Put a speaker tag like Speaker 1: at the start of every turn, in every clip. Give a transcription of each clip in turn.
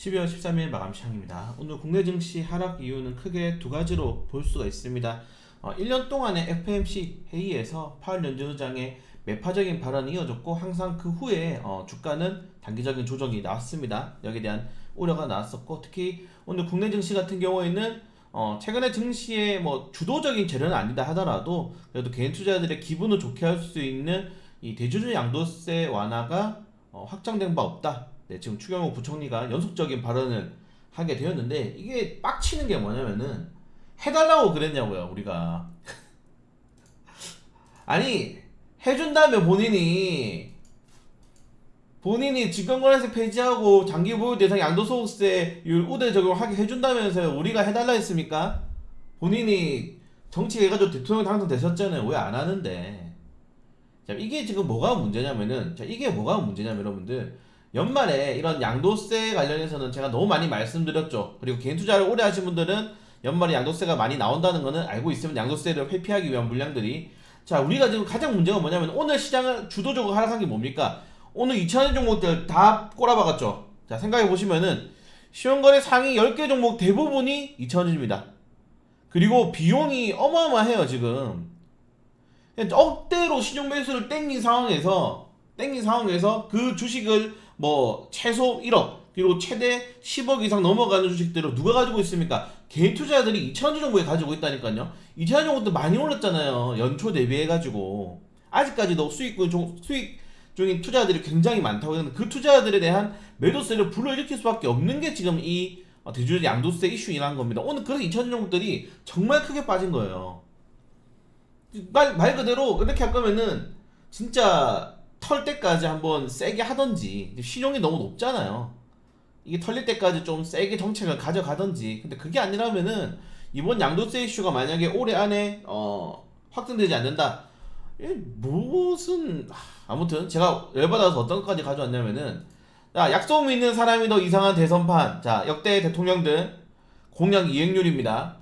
Speaker 1: 12월 13일 마감 시황입니다. 오늘 국내 증시 하락 이유는 크게 두 가지로 볼 수가 있습니다. 어, 1년 동안의 FMC 회의에서 파월 연준 의장의 매파적인 발언이 이어졌고 항상 그 후에 어, 주가는 단기적인 조정이 나왔습니다. 여기에 대한 우려가 나왔었고 특히 오늘 국내 증시 같은 경우에는 어, 최근에 증시의 뭐 주도적인 재료는 아니다 하더라도 그래도 개인 투자자들의 기분을 좋게 할 수 있는 이 대주주 양도세 완화가 어, 확정된 바 없다. 네, 지금 추경호 부총리가 연속적인 발언을 하게 되었는데 이게 빡치는 게 뭐냐면은 해달라고 그랬냐고요 우리가 아니 해준다면 본인이 본인이 직권거래세 폐지하고 장기 보유 대상 양도소득세율 우대 적용하게 해준다면서요 우리가 해달라 했습니까? 본인이 정치해가지고 대통령 당선되셨잖아요 왜 안 하는데 자 이게 지금 뭐가 문제냐면은 자 이게 뭐가 문제냐면 여러분들 연말에 이런 양도세 관련해서는 제가 너무 많이 말씀드렸죠. 그리고 개인 투자를 오래 하신 분들은 연말에 양도세가 많이 나온다는 거는 알고 있으면 양도세를 회피하기 위한 물량들이. 자 우리가 지금 가장 문제가 뭐냐면 오늘 시장을 주도적으로 하락한 게 뭡니까? 오늘 2천원 종목들 다 꼬라박았죠. 자 생각해 보시면은 시원거래 상위 10개 종목 대부분이 2천원입니다. 그리고 비용이 어마어마해요 지금. 억대로 시중 매수를 땡긴 상황에서 땡긴 상황에서 그 주식을 뭐 최소 1억 그리고 최대 10억 이상 넘어가는 주식들을 누가 가지고 있습니까? 개인 투자자들이 2천원 정도에 가지고 있다니까요. 2천원 정도 많이 올랐잖아요. 연초 대비해가지고 아직까지도 수익 중 수익 중인 투자자들이 굉장히 많다고 했는데 그 투자자들에 대한 매도세를 불러일으킬 수밖에 없는 게 지금 이 어, 대주주 양도세 이슈이라는 겁니다. 오늘 그래서 2천원 종목들이 정말 크게 빠진 거예요. 말, 말 그대로 이렇게 할 거면은 진짜 털 때까지 한번 세게 하던지 신용이 너무 높잖아요. 이게 털릴 때까지 좀 세게 정책을 가져가던지. 근데 그게 아니라면은 이번 양도세 이슈가 만약에 올해 안에 어 확정되지 않는다. 하, 아무튼 제가 열받아서 어떤 것까지 가져왔냐면은 자 약속 있는 사람이 더 이상한 대선판. 자 역대 대통령들 공약 이행률입니다.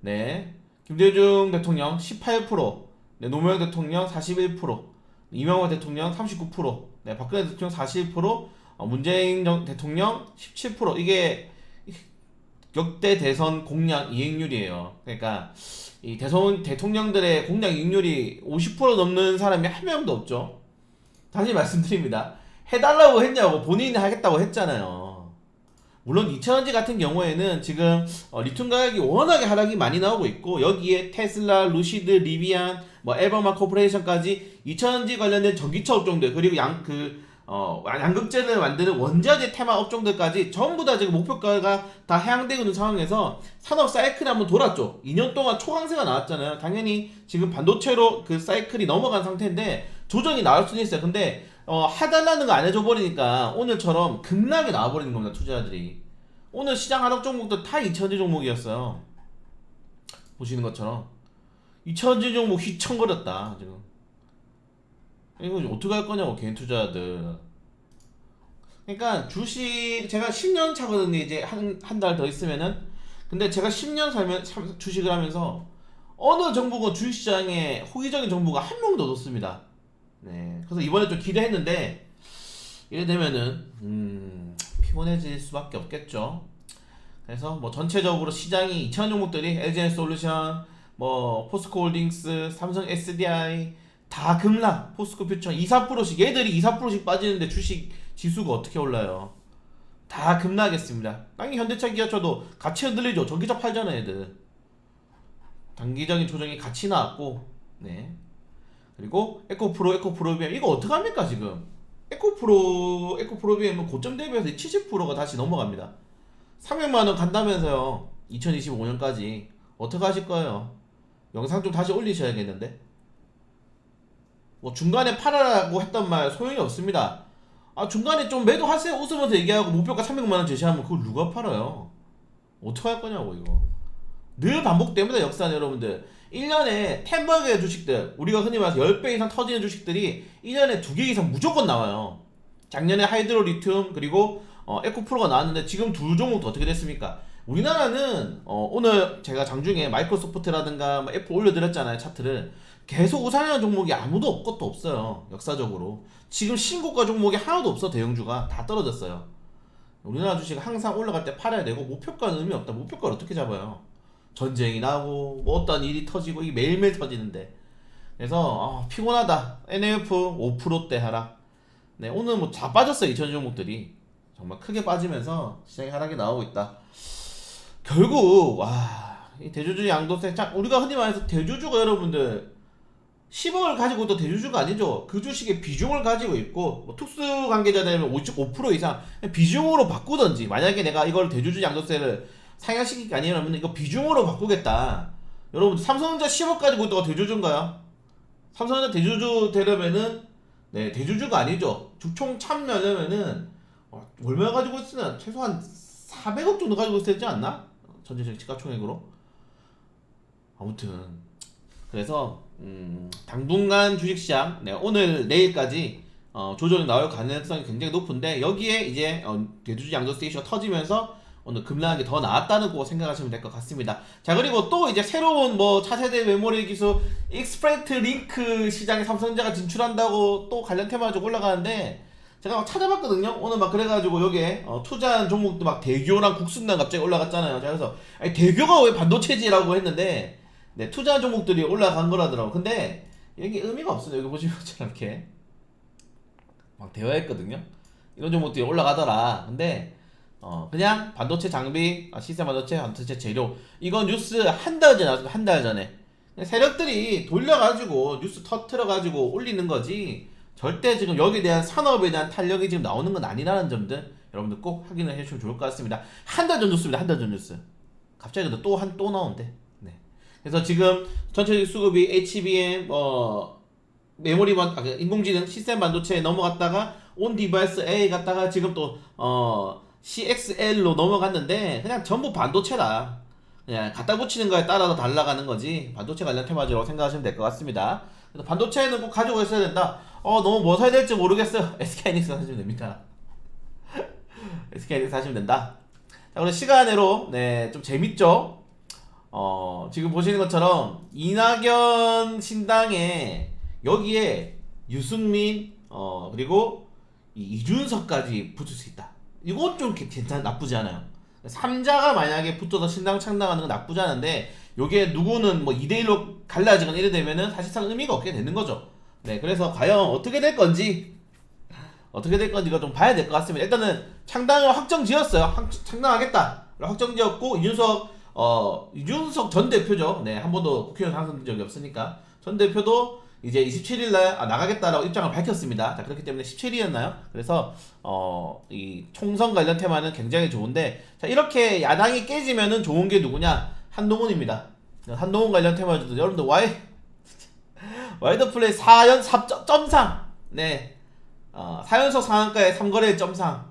Speaker 1: 네. 김대중 대통령 18% 네, 노무현 대통령 41% 이명호 대통령 39% 네, 박근혜 대통령 41% 어, 문재인 정- 대통령 17% 이게 역대 대선 공약 이행률이에요. 그러니까 이 대선 대통령들의 공약 이행률이 50% 넘는 사람이 한 명도 없죠. 다시 말씀드립니다. 해달라고 했냐고 본인이 하겠다고 했잖아요. 물론 2천원지 같은 경우에는 지금 어, 리튬 가격이 워낙에 하락이 많이 나오고 있고 여기에 테슬라, 루시드, 리비안, 뭐 에버마 코퍼레이션까지 2천원지 관련된 전기차 업종들 그리고 양 그 어, 양극재를 만드는 원자재 테마 업종들까지 전부 다 지금 목표가가 다 해양되고 있는 상황에서 산업 사이클이 한번 돌았죠. 2년 동안 초강세가 나왔잖아요. 당연히 지금 반도체로 그 사이클이 넘어간 상태인데 조정이 나올 수는 있어요. 근데 어, 하달라는 거 안 해줘 버리니까 오늘처럼 급락이 나와버리는 겁니다. 투자자들이. 오늘 시장 하락 종목도 다 2천지 종목이었어요. 보시는 것처럼 2천지 종목 휘청거렸다 지금. 이거 어떻게 할 거냐고 개인 투자자들. 그러니까 주식 제가 10년 차거든요. 이제 한 한 달 더 있으면은. 근데 제가 10년 살면 참- 주식을 하면서 어느 정부가 주식시장에 호의적인 정부가 한 명도 없었습니다. 네. 그래서 이번에 좀 기대했는데 이래 되면은 음, 피곤해질 수밖에 없겠죠. 그래서 뭐 전체적으로 시장이 2천 종목들이 LGN 솔루션, 뭐 포스코홀딩스, 삼성 SDI 다 급락. 포스코 퓨처 2, 4%씩 얘들이 2, 4%씩 빠지는데 주식 지수가 어떻게 올라요? 다 급락했습니다. 당연히 현대차 기아차도 같이 흔들리죠. 전기차 팔잖아요, 얘들. 단기적인 조정이 같이 나왔고, 네. 그리고 에코 프로, 에코 프로비엠 이거 어떻게 합니까 지금? 에코 프로, 에코 프로비엠은 고점 대비해서 70%가 다시 넘어갑니다. 300만 원 간다면서요. 2025년까지 어떻게 하실 거예요? 영상 좀 다시 올리셔야겠는데. 뭐 중간에 팔아라고 했던 말 소용이 없습니다. 아 중간에 좀 매도하세요 웃으면서 얘기하고 목표가 300만 원 제시하면 그걸 누가 팔아요? 어떻게 할 거냐고 이거. 늘 반복됩니다 역사는 여러분들. 1년에 10번의 주식들 우리가 흔히 말해서 10배 이상 터지는 주식들이 1년에 2개 이상 무조건 나와요. 작년에 하이드로 리튬 그리고 어, 에코프로가 나왔는데 지금 두 종목도 어떻게 됐습니까? 우리나라는 어, 오늘 제가 장중에 마이크로소프트라든가 뭐 애플 올려드렸잖아요 차트를 계속 우상향한 종목이 아무도 없 것도 없어요 역사적으로 지금 신고가 종목이 하나도 없어 대형주가 다 떨어졌어요 우리나라 주식 항상 올라갈 때 팔아야 되고 목표가는 의미 없다. 목표가를 어떻게 잡아요? 전쟁이 나고 뭐 어떤 일이 터지고 이게 매일매일 터지는데 그래서 아, 피곤하다. NAF 5%대 하락. 네 오늘 뭐 다 빠졌어요. 2천 종목들이 정말 크게 빠지면서 시장이 하락이 나오고 있다. 결국 와이 대주주 양도세 자 우리가 흔히 말해서 대주주가 여러분들 10억을 가지고 또 대주주가 아니죠. 그 주식의 비중을 가지고 있고 뭐 특수 관계자 되면 55% 이상 비중으로 바꾸든지 만약에 내가 이걸 대주주 양도세를 게 아니라면 이거 비중으로 바꾸겠다. 여러분 삼성전자 10억 가지고 있다가 대주주인가요? 삼성전자 대주주 되려면은 네 대주주가 아니죠. 주총 참여하려면은 어, 얼마 가지고 있으면 최소한 400억 정도 가지고 있어야 되지 않나? 전체적 시가총액으로. 아무튼 그래서 음, 당분간 주식시장 네, 오늘 내일까지 어, 조정이 나올 가능성이 굉장히 높은데 여기에 이제 어, 대주주 양도세 이슈가 터지면서 오늘 급락이 더 나았다는 거 생각하시면 될 것 같습니다. 자 그리고 또 이제 새로운 뭐 차세대 메모리 기술 익스프레트 링크 시장에 삼성전자가 진출한다고 또 관련 테마가 좀 올라가는데 제가 막 찾아봤거든요. 오늘 막 그래가지고 여기에 어, 투자한 종목도 막 대교랑 국순당 갑자기 올라갔잖아요. 자, 그래서 아니, 대교가 왜 반도체지라고 했는데 네, 투자한 종목들이 올라간 거라더라고. 근데 이게 의미가 없어요. 여기 보시면 이렇게 막 대화했거든요. 이런 종목들이 올라가더라. 근데 어 그냥 반도체 장비, 아, 시스템 반도체, 반도체 재료 이건 뉴스 한 달 전에 나왔어요. 한달 전에 세력들이 돌려가지고 뉴스 터트려가지고 올리는 거지. 절대 지금 여기에 대한 산업에 대한 탄력이 지금 나오는 건 아니라는 점들 여러분들 꼭 확인을 해주시면 좋을 것 같습니다. 한 달 전 뉴스입니다. 한 달 전 뉴스. 갑자기 또한 또 나온대. 네. 그래서 지금 전체적 수급이 HBM 어 메모리 반 아, 그 인공지능 시스템 반도체에 넘어갔다가 온 디바이스 A 갔다가 지금 또어 CXL로 넘어갔는데 그냥 전부 반도체라. 그냥 갖다 붙이는 거에 따라서 달라가는 거지 반도체 관련 테마주라고 생각하시면 될 것 같습니다. 반도체는 꼭 가지고 있어야 된다. 어 너무 뭐 사야 될지 모르겠어요. SK하이닉스 사시면 됩니다. SK하이닉스 사시면 된다. 자 그럼 시간으로 네 좀 재밌죠? 어 지금 보시는 것처럼 이낙연 신당에 여기에 유승민 어 그리고 이 이준석까지 붙을 수 있다. 이건 좀 괜- 괜찮 나쁘지 않아요. 삼자가 만약에 붙어서 신당 창당하는 건 나쁘지 않은데 요게 누구는 뭐 2대1로 갈라지거나 이래 되면은 사실상 의미가 없게 되는 거죠. 네, 그래서 과연 어떻게 될 건지 어떻게 될 건지가 좀 봐야 될 것 같습니다. 일단은 창당을 확정 지었어요. 확- 창당하겠다. 확정 지었고 이준석 어 이준석 전 대표죠. 네, 한 번도 국회의원 당선된 적이 없으니까 전 대표도 이제 27일 날 아, 나가겠다라고 입장을 밝혔습니다. 자, 그렇기 때문에 17일이었나요? 그래서 어, 이 총선 관련 테마는 굉장히 좋은데 자, 이렇게 야당이 깨지면은 좋은 게 누구냐? 한동훈입니다. 한동훈 관련 테마주도 여러분들 와이 와이드 플레이 4연 4 점상. 네. 어, 4연속 상한가에 3거래 점상.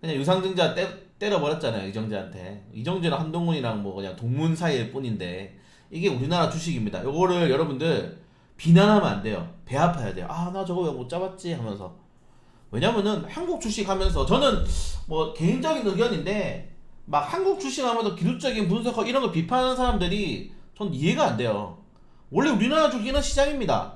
Speaker 1: 그냥 유상증자 때, 때려버렸잖아요 이정재한테 이정재랑 한동훈이랑 뭐 그냥 동문 사이일 뿐인데 이게 우리나라 주식입니다. 요거를 여러분들 비난하면 안 돼요. 배 아파야 돼요. 아 나 저거 왜 못 잡았지? 하면서. 왜냐면은 한국 주식 하면서 저는 뭐 개인적인 의견인데 막 한국 주식 하면서 기술적인 분석하고 이런 거 비판하는 사람들이 전 이해가 안 돼요. 원래 우리나라 주식은 시장입니다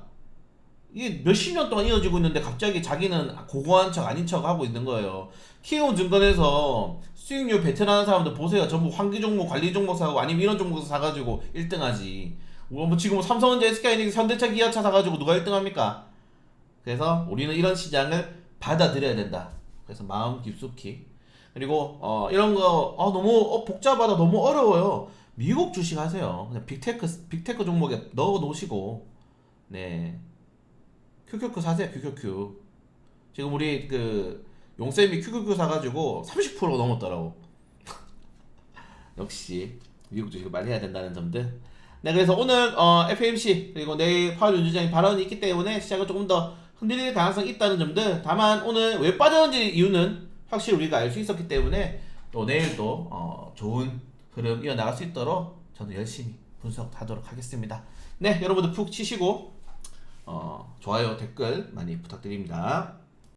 Speaker 1: 이게 몇십 년 동안 이어지고 있는데 갑자기 자기는 고고한 척 아닌 척 하고 있는 거예요. 키움 증권에서 수익률 베테랑 사람들 보세요. 전부 환기 종목, 관리 종목 사고 아니면 이런 종목 사가지고 1등 하지. 뭐 지금 삼성전자, SK하이닉스, 현대차, 기아차 사가지고 누가 1등 합니까? 그래서 우리는 이런 시장을 받아들여야 된다. 그래서 마음 깊숙이 그리고 어 이런 거 어, 너무 어, 복잡하다 너무 어려워요. 미국 주식 하세요. 그냥 빅테크 빅테크 종목에 넣어 놓으시고 네. QQQ 사세요 QQQ 지금 우리 그 용쌤이 QQQ 사가지고 30% 넘었더라고. 역시 미국 주식을 많이 해야 된다는 점들. 네 그래서 오늘 어, FMC 그리고 내일 파월 윤주장이 발언이 있기 때문에 시장을 조금 더 흔들릴 가능성이 있다는 점들. 다만 오늘 왜 빠졌는지 이유는 확실히 우리가 알 수 있었기 때문에 또 내일도 어, 좋은 흐름 이어나갈 수 있도록 저는 열심히 분석하도록 하겠습니다. 네 여러분들 푹 치시고 어, 좋아요, 댓글 많이 부탁드립니다.